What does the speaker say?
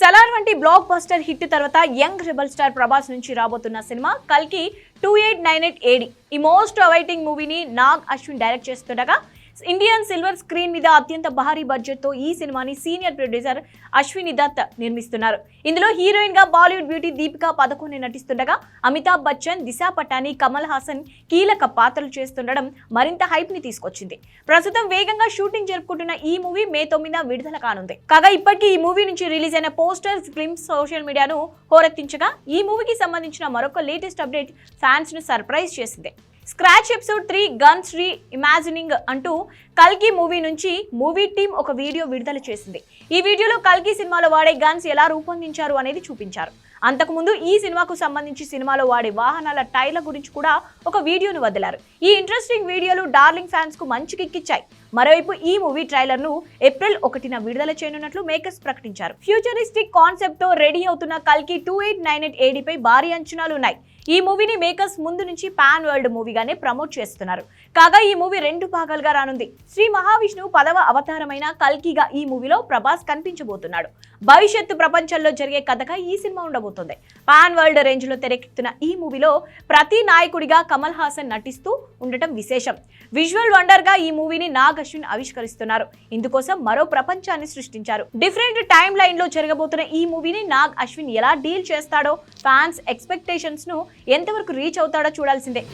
సలార్ వంటి blockbuster hit తర్వాత young rebel star Prabhas నుంచి రాబోతున్న సినిమా కల్కి two eight nine eight AD ఈ మోస్ట్ అవైటింగ్ మూవీని నాగ్ అశ్విన్ డైరెక్ట్ చేస్తుండగా ఇండియన్ సిల్వర్ స్క్రీన్ మీద అత్యంత భారీ బడ్జెట్తో ఈ సినిమాని సీనియర్ ప్రొడ్యూసర్ అశ్విని దత్ నిర్మిస్తున్నారు. ఇందులో హీరోయిన్గా బాలీవుడ్ బ్యూటీ దీపికా పదకొండు నటిస్తుండగా అమితాబ్ బచ్చన్ దిశా పటాని కమల్ హాసన్ కీలక పాత్రలు చేస్తుండడం మరింత హైప్ని తీసుకొచ్చింది. ప్రస్తుతం వేగంగా షూటింగ్ జరుపుకుంటున్న ఈ మూవీ మే తొమ్మిదిన విడుదల కానుంది. కాగా ఇప్పటికీ ఈ మూవీ నుంచి రిలీజ్ అయిన పోస్టర్స్ క్లిమ్స్ సోషల్ మీడియాను హోరెత్తించగా ఈ మూవీకి సంబంధించిన మరొక లేటెస్ట్ అప్డేట్ ఫ్యాన్స్ను సర్ప్రైజ్ చేసింది. Scratch episode three gun reimagining అంటూ కల్కి మూవీ నుంచి మూవీ టీం ఒక వీడియో విడుదల చేసింది. ఈ వీడియోలో కల్కి సినిమాలో వాడే గన్స్ ఎలా రూపొందించారు అనేది చూపించారు. అంతకుముందు ఈ సినిమాకు సంబంధించి సినిమాలో వాడే వాహనాల టైర్ల గురించి కూడా ఒక వీడియోను వదిలారు. ఈ ఇంట్రెస్టింగ్ వీడియోలు డార్లింగ్ ఫ్యాన్స్కు మంచి కిక్కిచ్చాయి మరోవైపు ఈ మూవీ ట్రైలర్ను ఏప్రిల్ ఒకటిన విడుదల చేయనున్నట్లు మేకర్స్ ప్రకటించారు. ఫ్యూచరిస్టిక్ కాన్సెప్ట్తో రెడీ అవుతున్న కల్కి టూ ఎయిట్ నైన్ ఎయిట్ ఏడీపై భారీ అంచనాలు ఉన్నాయి. ఈ మూవీని మేకర్స్ ముందు నుంచి పాన్ వరల్డ్ మూవీగానే ప్రమోట్ చేస్తున్నారు. కాగా ఈ మూవీ రెండు భాగాలుగా రానుంది. శ్రీ మహావిష్ణువు పదవ అవతారమైన కల్కిగా ఈ మూవీలో ప్రభాస్ కనిపించబోతున్నాడు. భవిష్యత్తు ప్రపంచంలో జరిగే కథగా ఈ సినిమా ఉండబోతుంది. పాన్ వరల్డ్ రేంజ్లో తెరకెక్కుతున్న ఈ మూవీలో ప్రతి నాయకుడిగా కమల్ హాసన్ నటిస్తూ ఉండటం విశేషం. విజువల్ వండర్గా ఈ మూవీని నాగ్ అశ్విన్ ఆవిష్కరిస్తున్నారు. ఇందుకోసం మరో ప్రపంచాన్ని సృష్టించారు. డిఫరెంట్ టైం లైన్లో జరగబోతున్న ఈ మూవీని నాగ్ అశ్విన్ ఎలా డీల్ చేస్తాడో ఫ్యాన్స్ ఎక్స్పెక్టేషన్స్ను ఎంతవరకు రీచ్ అవుతాడో చూడాల్సిందే.